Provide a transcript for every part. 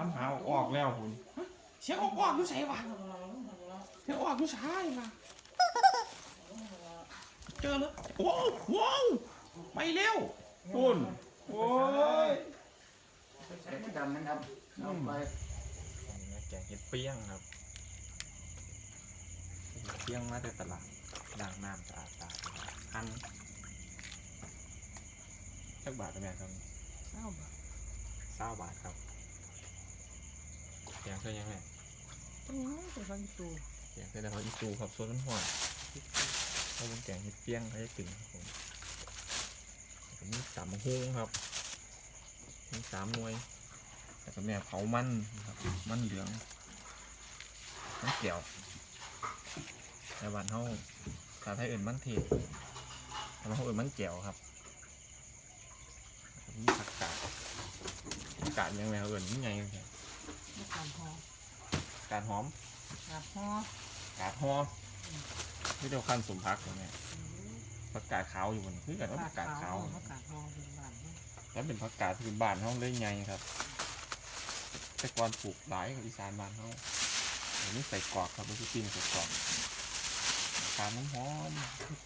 น้ำหาออกแล้วคุณเสียงออกออกอยู่ใส่วะเสียงออกอยู่ใช่วะเจอแล้วว้าวว้าวไปเร็วคุณโอ้ยใส่มันดำมันดำเอาไปแกงเห็ดเปี้ยงครับเห็ดเปี้ยงมาแต่ตลาดล้างน้ำสะอาดสะอาดหั่นสักบาทได้ไหมครับเอ้าบ่เศร้าบาทครับ แกงใส่ยังไงต้องยังไม่ไปฟังตูแกงใส่แต่เขาอีตูครับส่วนมันหวานเขาเป็นแกงเห็ดเปี้ยงเขาจะกลิ่นครับผมแล้วก็มีสามหุ้งครับมีสามหน่วยแล้วก็แม่เผามันนะครับมันเหลืองมันเกี่ยวในบ้านเขาถ้าไทยเอื่นมันเทศแต่ว่าเขาเอื่นมันเกี่ยวครับมีผักกาดผักกาดยังไงเอื่นนี่ไงไม่การพอกาดหอมการพอกาดหอที่เดียวขั้นสมพักตรงนี้ผักกาดขาวอยู่บนคือกันว่าผักกาดขาวประกาศพอเป็นบ้านเนาะแล้วเป็นผักกาดพื้นบ้านเขาเลยไงครับ แต่ก่อนปลูกหลายกับอีสานบ้านเขาอันนี้ใส่กรอกครับไม่ใช่ปิ้งใส่กรอกการน้ำหอม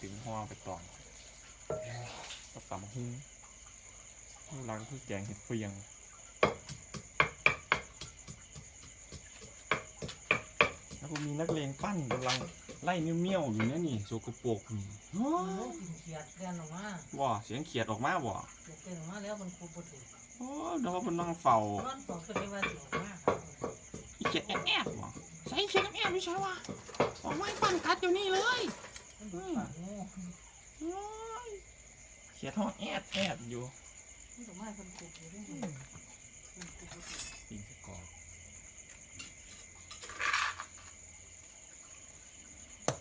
ถึงหอมไปตองกับตำหุ้งข้างหลังคือแกงเห็ดเฟียง แล้วก็มีนักเลงปั้นกำลังไล่เมี่ยวๆอยู่เนี่ยนี่โสกปรกนี่โอ้ยกินเขียดเดินออกมาว้าเสียงเขียดออกมาบ่เขียดเดินออกมาแล้วมันคูปติโอ้เดี๋ยวว่าเป็นนั่งเฝ้านอนฝังก็ได้ว่าเสียงมากครับอีเขียดแอบแอบบ่ใส่เขียดแอบแอบไม่ใช่วะออกมาให้ปั้นกัดอยู่นี่เลยมันดูปากงูโอ้ยเขียดห้องแอบแอบอยู่มันดูไม่เป็นกุบอยู่ด้วยมันกุบอยู่ปีนสกอร์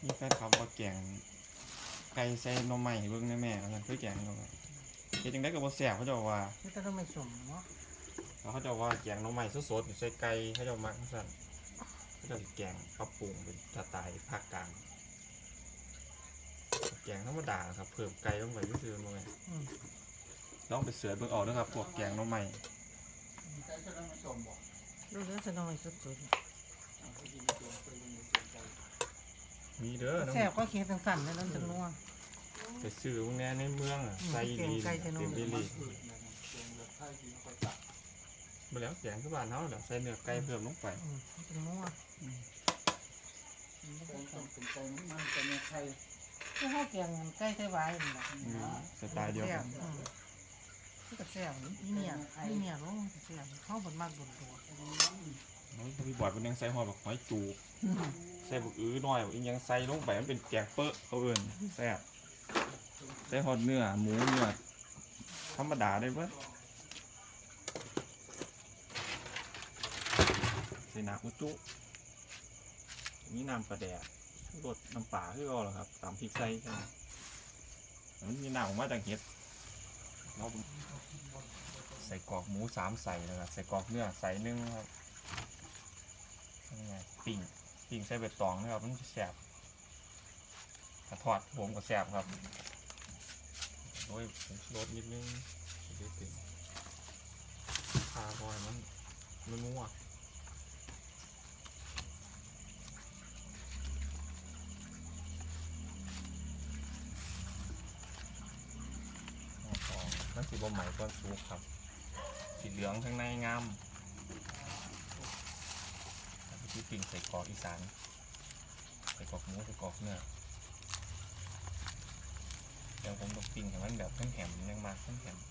มีแฟนคลับว่าแกงไก่ใส่หนมใหม่เบิ่งแน่แม่เขาเคยแกงหนมใหม่เฮ็ดจังได๋ก็บ่แซ่บเขาเจะว่าไม่ต้องไม่สมเนาะแล้วเขาเจะว่าแกงหนมใหม่สดๆใส่ไก่เขาเจะมักสั่นเขาเจะสิแกงปรับปรุงเป็นสไตล์ภาคกลางแกงธรรมดาครับเพิ่มไก่ลงไปซื่อๆบ่แม่นอืมลองไปเสิร์ชเบิ่งเอาเด้อครับพวกแกงหนมใหม่ใส่จะได้มาชมบ่ดูแล้วจะต้องไม่สดเอาไปกินตัวไปกินตัวใจ มีเด้อๆน้ำแซ่บก็เขียดทั้งสั่นแล้วนั่นจังนัวไปซื้อพวกแน่ในเมืองอะอืมใส่ดีแกงไก่ใส่นมเต็มที่ลีอืดนะเสียงแบบไทยกินค่อยตัดมาแล้วแกงคือบ้านเฮาเดี๋ยวใส่เนื้อไก่เพิ่มลงไปอืมจังนัวแกงต้องเป็นใจมันมันจะไม่ไทยที่ข้าวแกงใกล้ใส่ไว้นี่แหละอืมสไตล์เดียวกันอืมที่กับแซ่บนี่เนี่ยนี่เนี่ยลงแซ่บเข้าบนมากบนตัว น้องพี่บอยเป็นยังใส่หอยแบบหอยจูบใส่บักอื้อหน่อยอีกยังใส่ลงไปมันเป็นแกงเปอะเขาเอิ้นแซ่บใส่หอดเนื้อหมูเนื้อธรรมดาได้เบิดใส่น้ำอุจุนี่น้ำปลาแดกรสน้ำปลาคือเอาเหรอครับตามพริกใส่ใช่ไหมมันมีน้ำออกมาจากเห็ดเราใส่กรอกหมูสามใส่นะครับใส่กรอกเนื้อใส่หนึ่งครับ นี่ไงปิ่งปิ่งใส่ใบตองนะครับ มันจะแสบถ้าทอดผมก็แสบครับโอ้ยผมรสนิดนึงจะได้ติ่งพาบอยมันนัวๆอ๋อมันสีบใหม่ก้อนซุปครับ สีเหลืองข้างในงาม ที่ปิงใส่กรอกอีสาน ใส่กรอกหมูใส่กรอกเนื้อเดี๋ยวผมต้องปิ่งให้มันแบบแข็มๆยังมากแข็มๆ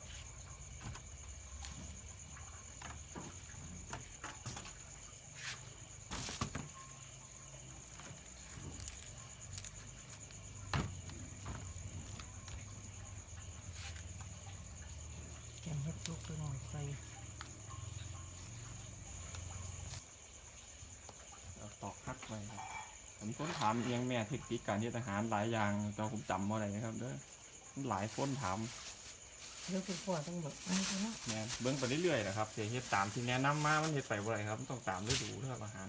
แกงเห็ดจุกตัวหน่อยใส่ เอาตอกพัก ไปครับผมค้นถามเอียงแม่เทคนิคการเฮ็ดอาหารหลายอย่างแต่ผมจำบ่ได้นะครับเด้อมันหลายคนถามเลือกเป็นพวต้องแบบอันนี้เนาะแม่นเบิ่งไปเรื่อยๆนะครับเสียเฮ็ดตามที่แนะนำมามันเฮ็ดไปบ่ได้ครับมันต้องตามฤดูเรื่องอาหาร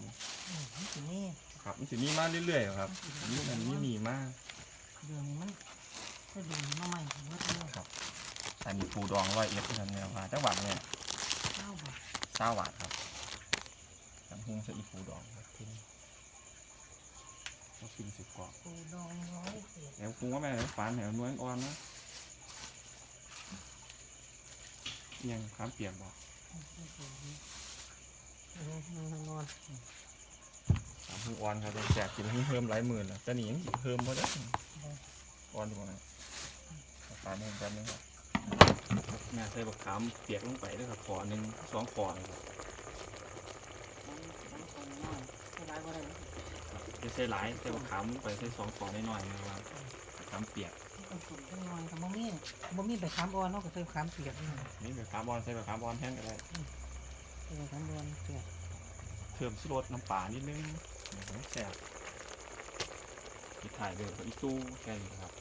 อืมทีนี้ครับมันสิมีมาเรื่อยๆครับนี่มันนี่มีมาเดือนนี้มันก็ดูมาใหม่ถึงว่าเท่าครับอันนี้ปูดองร้อยเอ็ดที่ทำเนี่ยมาจังหวัดเนี่ยเก้าบาทเศร้าบาทครับหุงใส่อีปูดองครับทีนี้ ก็ฟินสิบกว่าปูดองร้อยเอ็ดเดี๋ยวปรุงว่าแม่เดี๋ยวฝานแถวนวลอ่อนนะอิหยังข้ามเปียกบ่เออมันนอนสามพึ่งอ่อนครับเดี๋ยวแจกกินให้เพิ่มหลายหมื่นแล้วจะหนียังสิเพิ่มเพราะจะอ่อนดีกว่าไหมฝานให้กันนึงครับแม่ใส่บักขามเปียกลงไปด้วยครับขอหนึ่งสองขอเลยครับ สบายกว่าเลย จะ ใส่หลายใส่บักขามลงไปใส่สองขอน้อยๆนะครับบักขามเปียกต้องสุ่มจังหน่อยกับบ่มีบ่มีไปค้ามอ่อนเนาะก็ใส่ค้ามเปียกนี่นี่บักขามอ่อนใส่บักขามอ่อนแทนก็ได้ใส่ค้ามอ่อนเปียกเพิ่มชูรสน้ำปลานิดนึงเดี๋ยวมันแซ่บอีกถ่ายเดือดกับอีตู้แค่นี้ครับ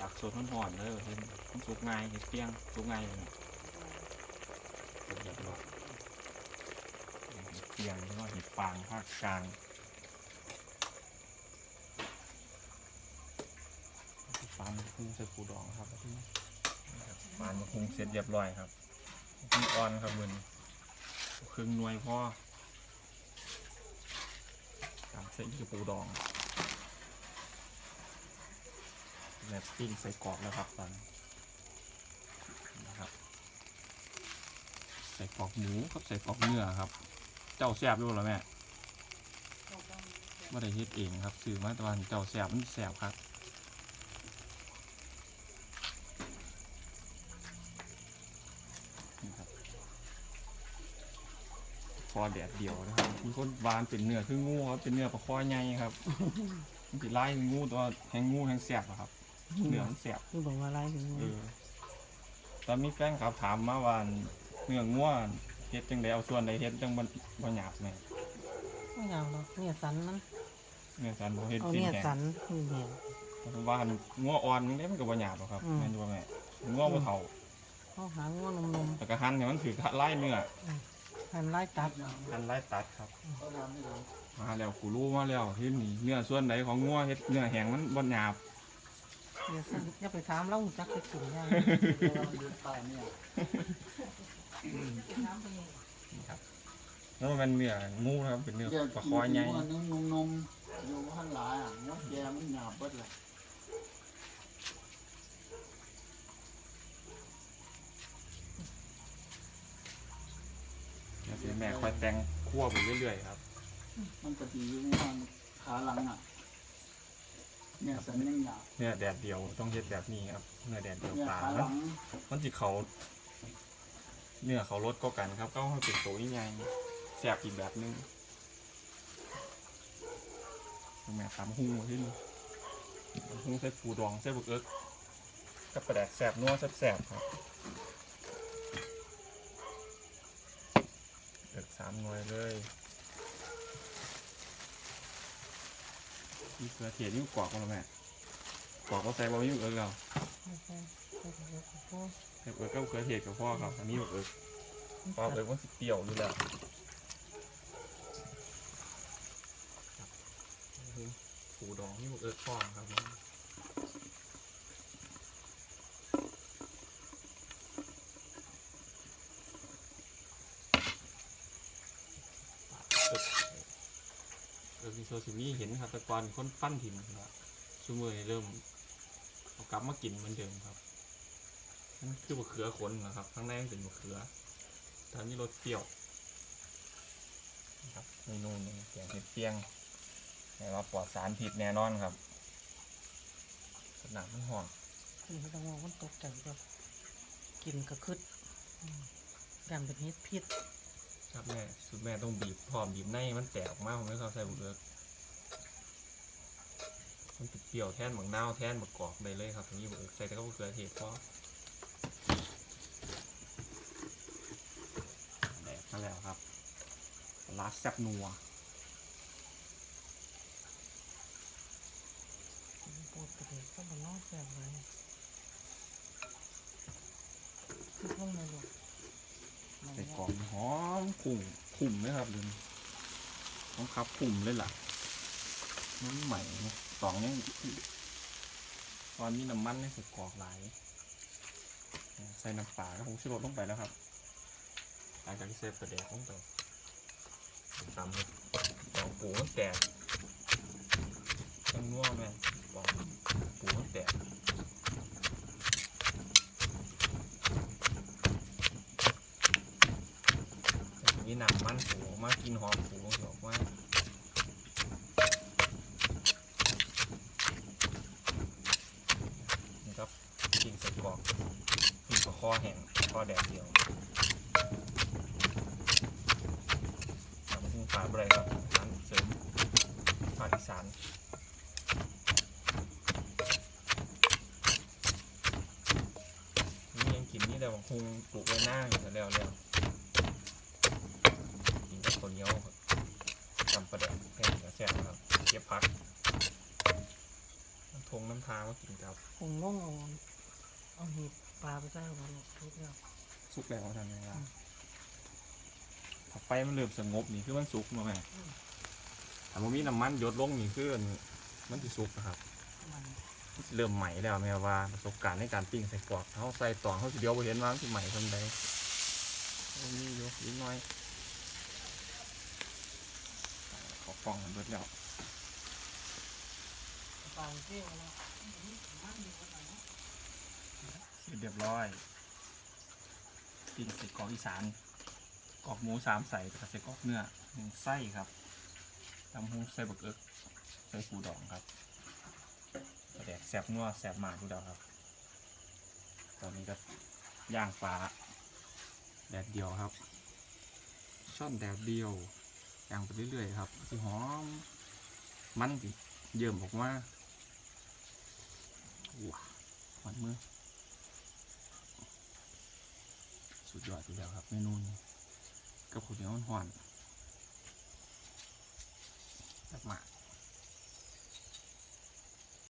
ตักสดห่อนๆเลยเห็นมันสุกง่ายเห็ดเปรี้ยงสุกง่ายเลยเนี่ยเสร็จเรียบร้อยเห็ดเปรี้ยงหรือว่าเห็ดฟางภาคกลางฟานพุงใส่ปูดองครับแล้วที่นี่ฟานพุงเสร็จเรียบร้อยครับพุงอ่อนครับมือนครึ่งหน่วยพอตามใส่อีกปูดองแบบปิ้งใส่กรอบแล้วครับตอนนี้นะครับ ใส่กรอบหมูกับใส่กรอบเนื้อครับ เจ้าแซ่บรู้หรอแม่ไม่ได้เฮ็ดเองครับซื้อมาแตะวันเจ้าแซ่บมันแซ่บครับนี่ครับพ อแดดเดียวนะครับมีคนวานเป็นเนื้อคืองูครับเป็นเนื้อปลาคอใหญ่ครับมันสิไล่งูตัวแหงงูแหงแซ่บอะครับเนื้อมันแสบคือบอกว่าอะไรถึงเออตอนมีแฟนครับถามมาว่าเนื้อง่วเฮ็ดจังไดเอาส่วนใดเฮ็ดจังบ่บ่หยาบแม่ไม่เอาหรอกเนี่ยสันมันเนื้อสันบ่เฮ็ดเอากินเนี่ยแห้สังนคือเนี่ยเพราะว่าหันง่วอ่อนจังไดมันก็บ่หยาบหรอกครับอืมแม่นอยู่บ่แม่ง่วบ่เฒ่าเขาหาง้วนมนมแต่ก็หั่นให้มันถือไล่เนื้อๆ หันไล่ตัดหั่นไล่ตัดครับเขาทำไม่ได้มาแล้วกูรู้มาแล้วที่นี่เนื้อส่วนใดของง่วเฮ็ดเนื้อแห้งมันบ่หยาบเดี๋ยวสันอย่าไปถามเราหูจักจะกินยังเราอยู่ใต้เนี่ยแล้วมันเป็นเนื้องูนะครับเป็นเนื้อเดี๋ยวปลาคอใหญ่มันนุ่มนมนมอยู่ข้างหลายอะงดแยมันหยาบเบิดเลย เดี๋ยว สิแม่ค่อยแต่งคั่วไปเรื่อยๆครับ มันจะดีอยู่ในทางขาหลังอะ เนี่ยสันยังหยาบเนื้อแดดเดียวต้องเฮ็ดแบบนี้ครับเนื้อแดดเดียวเนี่ยปลาขาหมันลังมันจิเขาเนื้อเขาลดก็กันครับ ก็ให้เป็นตัวใหญ่แสบอีกแบบนึงแม่ทำหุ้งขึ้นหุ้งใส่ปูดองใส่บุกเอิกกับประแดกแสบนัวแสบๆครับเอิกสามหน่วยเลยมีเกลือเทียมยิ่งกรอกกันแล้วแม่กรอกก็ใส่บะหมี่เอิกแล้วไม่ใช่ไม่ใช่ไม่ใช่เอิกก็เกลือเทียมกับพ่อครับอันนี้เอิกพ่อเอิกมันสิเปรี้ยวอยู่แล้วปูดองนี่มันเอิร์กฟองครับผมเอิร์กเอิร์กมี โซซิมีเห็นครับแต่ก่อนคนฟันถิ่นครับชูมือนี่เริ่มเอากลับมากินเหมือนเดิมครับนั่นคือมะเขือขนนะครับข้างในมันเป็นมะเขือแต่อันนี้รสเปรี้ยวนะครับเมนูหนึงแกงเห็ดเปียงแต่ว่าปลอดสารผิดแน่นอนครับสนามมันห่อนคือต้องมองมันตกใจก็กินก็คืดกันเป็นเฮ็ดพิษครับแม่สุดแม่ต้องบีบพร้อมบีบในมันแตกออกมาผมไม่เข้าใส่บุกเอิก มันติดเปรี้ยวแทนหมักนาวแทนหมักกอกได้เลยครับตรงนี้บุกเอิกใส่แต่ก็บุกเกลือเทศพอแดกมาแล้วครับลาดแซ่บนัวปวดกระเด็กก็มันน้องแสบเลยคิดลงเลยลูกใส่กรอกหอมขุ่มขุ่มเลยครับเดี๋ยวนี้ต้องครับขุ่มเลยล่ะ มันใหม่นะสองนี่ตอนนี้น้ำมันนี่ยใส่กรอกหลายใส่น้ำปลาก็คงชิลดลงไปแล้วครับหลังจากที่เซฟกระเดกลงไปตำเห็ดปองปูมันแตกจังนัวแม่ปองปูมันแตกมีหนังมันปูมากินหอมปูออกมานี่ครับกินใส่กรอกกินกับข้อแห้งข้อแดดเดียว ทำพึ่งฟ้าอะไรครับอาหารเสริมภาคอีสานนี่ยัง กินนี่แต่ว่าคงปลูกไว้หน้าอยู่แล้วแล้วกินกับตัวเหนียวครับจำประเดี๋ยวแค่กระแสครับเก็บพักน้ำทงน้ำทามากินครับคงน้องเอาเอาหีบปลาไปใส่หัวลูกทุกอย่างสุกแล้วทำยังไงถ้าไฟมันเริ่มสงบนี่คือมันสุกมาแม่ถ้ามันมีน้ำมันหยดลงนี่คือมันจะสุกนะครับมัน เริ่มใหม่แล้วแม่ว่าประสบการณ์ในการปิ้งใส่กรอกเขาใส่ตองเขาสิเดียวไปเห็นว่ามันสิใหม่ทำใดโอ้มีอยู่นิดหน้อยขอฟองกันเบิดแล้วเสร็จเรียบร้อยปิ้งใส่กรอกอีสานกรอกหมูสามใส่กับใส่กรอกเนื้อหนึ่งไส้ครับตำหูใส่บักเอิกใส่ปูดองครับ แดกแสบนัวแสบหมาดุเดาครับ ตอนนี้ก็ย่างปลาแดดเดียวครับ ช่อนแดดเดียวย่างไปเรื่อยๆครับที่หอมมันสิเยิ่มออกมาว้าหวานมือสุดยอดอยู่าล้วครับเมนูนี้กับข้าวอนหวานแบบมา